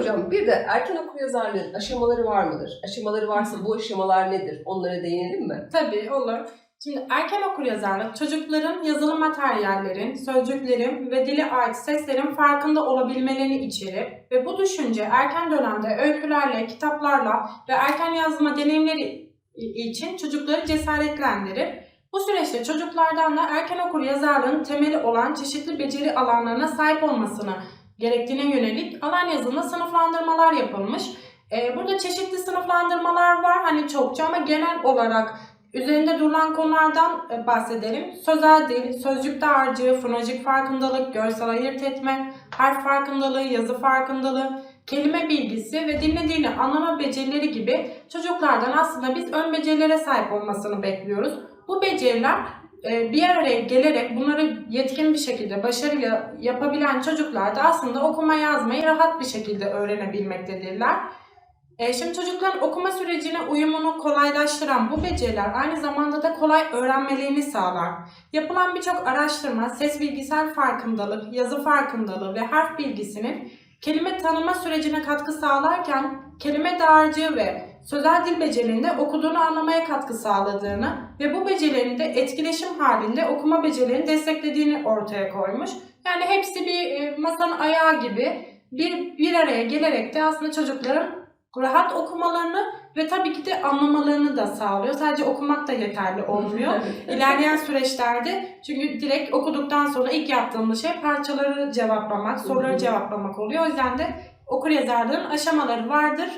hocam bir de erken okuryazarlığın aşamaları var mıdır? Aşamaları varsa bu aşamalar nedir? Onlara değinelim mi? Tabii olur. Şimdi erken okuryazarlık çocukların yazılı materyallerin, sözcüklerin ve dile ait seslerin farkında olabilmelerini içerir ve bu düşünce erken dönemde öykülerle, kitaplarla ve erken yazma deneyimleri için çocukları cesaretlendirir. Bu süreçte çocuklardan da erken okur yazarlığın temeli olan çeşitli beceri alanlarına sahip olmasını gerektiğine yönelik alan yazılımda sınıflandırmalar yapılmış. Ee, burada çeşitli sınıflandırmalar var hani çokça ama genel olarak üzerinde durulan konulardan e, bahsedelim. Sözel dil, sözcük dağarcığı, fonolojik farkındalık, görsel ayırt etme, harf farkındalığı, yazı farkındalığı, kelime bilgisi ve dinlediğini anlama becerileri gibi çocuklardan aslında biz ön becerilere sahip olmasını bekliyoruz. Bu beceriler bir araya gelerek bunları yetkin bir şekilde başarıyla yapabilen çocuklar da aslında okuma yazmayı rahat bir şekilde öğrenebilmektedirler. E, Şimdi çocukların okuma sürecine uyumunu kolaylaştıran bu beceriler aynı zamanda da kolay öğrenmelerini sağlar. Yapılan birçok araştırma ses bilgisel farkındalık, yazı farkındalığı ve harf bilgisinin kelime tanıma sürecine katkı sağlarken kelime dağarcığı ve sözel dil becerilerinde okuduğunu anlamaya katkı sağladığını ve bu becerilerin de etkileşim halinde okuma becerilerini desteklediğini ortaya koymuş. Yani hepsi bir e, masanın ayağı gibi bir, bir araya gelerek de aslında çocukların rahat okumalarını ve tabii ki de anlamalarını da sağlıyor. Sadece okumak da yeterli olmuyor. İlerleyen süreçlerde çünkü direkt okuduktan sonra ilk yaptığımız şey parçaları cevaplamak, soruları cevaplamak oluyor. O yüzden de okur yazarlığın aşamaları vardır.